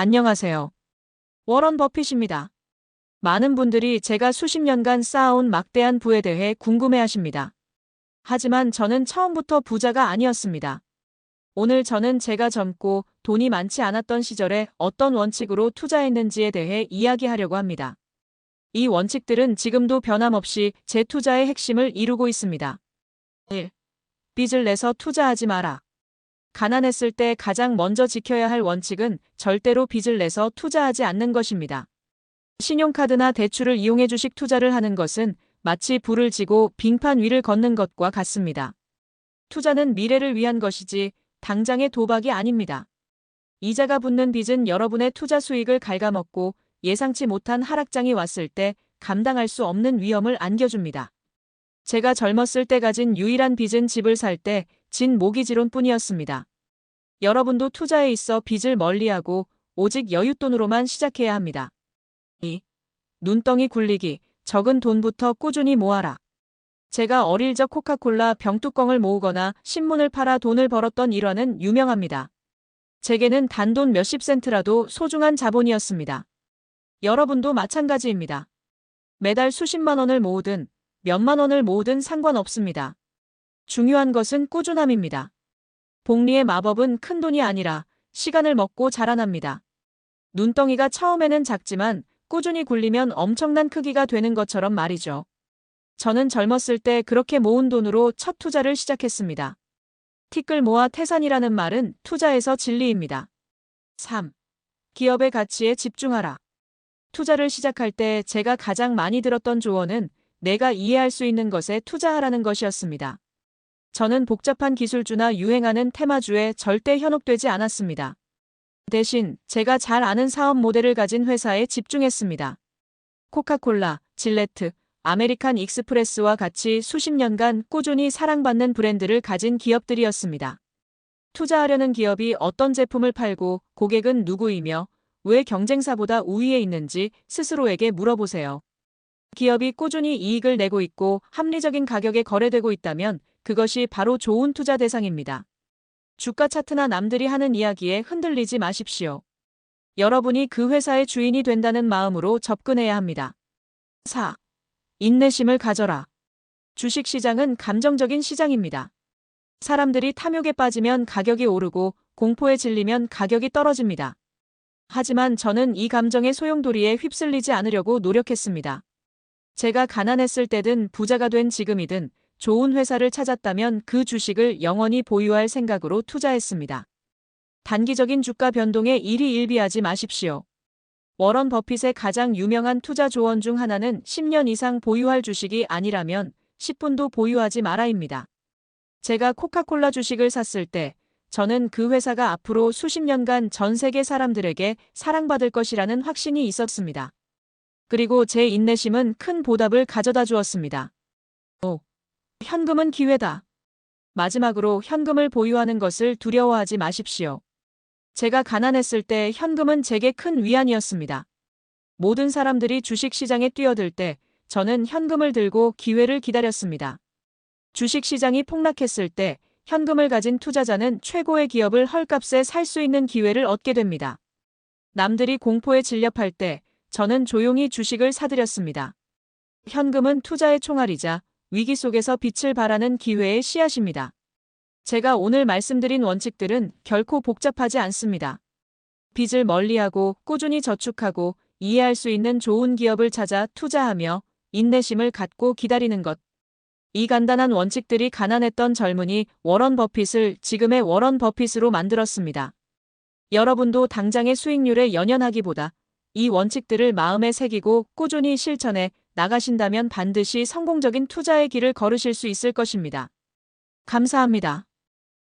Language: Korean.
안녕하세요. 워런 버핏입니다. 많은 분들이 제가 수십 년간 쌓아온 막대한 부에 대해 궁금해 하십니다. 하지만 저는 처음부터 부자가 아니었습니다. 오늘 저는 제가 젊고 돈이 많지 않았던 시절에 어떤 원칙으로 투자했는지에 대해 이야기하려고 합니다. 이 원칙들은 지금도 변함없이 제 투자의 핵심을 이루고 있습니다. 1. 빚을 내서 투자하지 마라. 가난했을 때 가장 먼저 지켜야 할 원칙은 절대로 빚을 내서 투자하지 않는 것입니다. 신용카드나 대출을 이용해 주식 투자를 하는 것은 마치 불을 지고 빙판 위를 걷는 것과 같습니다. 투자는 미래를 위한 것이지 당장의 도박이 아닙니다. 이자가 붙는 빚은 여러분의 투자 수익을 갉아먹고 예상치 못한 하락장이 왔을 때 감당할 수 없는 위험을 안겨줍니다. 제가 젊었을 때 가진 유일한 빚은 집을 살 때 진 모기지론 뿐이었습니다. 여러분도 투자에 있어 빚을 멀리하고 오직 여윳돈으로만 시작해야 합니다. 2. 눈덩이 굴리기, 적은 돈부터 꾸준히 모아라. 제가 어릴 적 코카콜라 병뚜껑을 모으거나 신문을 팔아 돈을 벌었던 일화는 유명합니다. 제게는 단돈 몇십 센트라도 소중한 자본이었습니다. 여러분도 마찬가지입니다. 매달 수십만 원을 모으든 몇만 원을 모으든 상관없습니다. 중요한 것은 꾸준함입니다. 복리의 마법은 큰 돈이 아니라 시간을 먹고 자라납니다. 눈덩이가 처음에는 작지만 꾸준히 굴리면 엄청난 크기가 되는 것처럼 말이죠. 저는 젊었을 때 그렇게 모은 돈으로 첫 투자를 시작했습니다. 티끌 모아 태산이라는 말은 투자에서 진리입니다. 3. 기업의 가치에 집중하라. 투자를 시작할 때 제가 가장 많이 들었던 조언은 내가 이해할 수 있는 것에 투자하라는 것이었습니다. 저는 복잡한 기술주나 유행하는 테마주에 절대 현혹되지 않았습니다. 대신 제가 잘 아는 사업 모델을 가진 회사에 집중했습니다. 코카콜라, 질레트, 아메리칸 익스프레스와 같이 수십 년간 꾸준히 사랑받는 브랜드를 가진 기업들이었습니다. 투자하려는 기업이 어떤 제품을 팔고 고객은 누구이며 왜 경쟁사보다 우위에 있는지 스스로에게 물어보세요. 기업이 꾸준히 이익을 내고 있고 합리적인 가격에 거래되고 있다면 그것이 바로 좋은 투자 대상입니다. 주가 차트나 남들이 하는 이야기에 흔들리지 마십시오. 여러분이 그 회사의 주인이 된다는 마음으로 접근해야 합니다. 4. 인내심을 가져라. 주식 시장은 감정적인 시장입니다. 사람들이 탐욕에 빠지면 가격이 오르고 공포에 질리면 가격이 떨어집니다. 하지만 저는 이 감정의 소용돌이에 휩쓸리지 않으려고 노력했습니다. 제가 가난했을 때든 부자가 된 지금이든 좋은 회사를 찾았다면 그 주식을 영원히 보유할 생각으로 투자했습니다. 단기적인 주가 변동에 일희일비하지 마십시오. 워런 버핏의 가장 유명한 투자 조언 중 하나는 10년 이상 보유할 주식이 아니라면 10분도 보유하지 마라입니다. 제가 코카콜라 주식을 샀을 때 저는 그 회사가 앞으로 수십 년간 전 세계 사람들에게 사랑받을 것이라는 확신이 있었습니다. 그리고 제 인내심은 큰 보답을 가져다 주었습니다. 5. 현금은 기회다. 마지막으로 현금을 보유하는 것을 두려워하지 마십시오. 제가 가난했을 때 현금은 제게 큰 위안이었습니다. 모든 사람들이 주식 시장에 뛰어들 때 저는 현금을 들고 기회를 기다렸습니다. 주식 시장이 폭락했을 때 현금을 가진 투자자는 최고의 기업을 헐값에 살 수 있는 기회를 얻게 됩니다. 남들이 공포에 진렵할 때 저는 조용히 주식을 사들였습니다. 현금은 투자의 총알이자 위기 속에서 빛을 발하는 기회의 씨앗입니다. 제가 오늘 말씀드린 원칙들은 결코 복잡하지 않습니다. 빚을 멀리하고 꾸준히 저축하고 이해할 수 있는 좋은 기업을 찾아 투자하며 인내심을 갖고 기다리는 것. 이 간단한 원칙들이 가난했던 젊은이 워런 버핏을 지금의 워런 버핏으로 만들었습니다. 여러분도 당장의 수익률에 연연하기보다 이 원칙들을 마음에 새기고 꾸준히 실천해 나가신다면 반드시 성공적인 투자의 길을 걸으실 수 있을 것입니다. 감사합니다.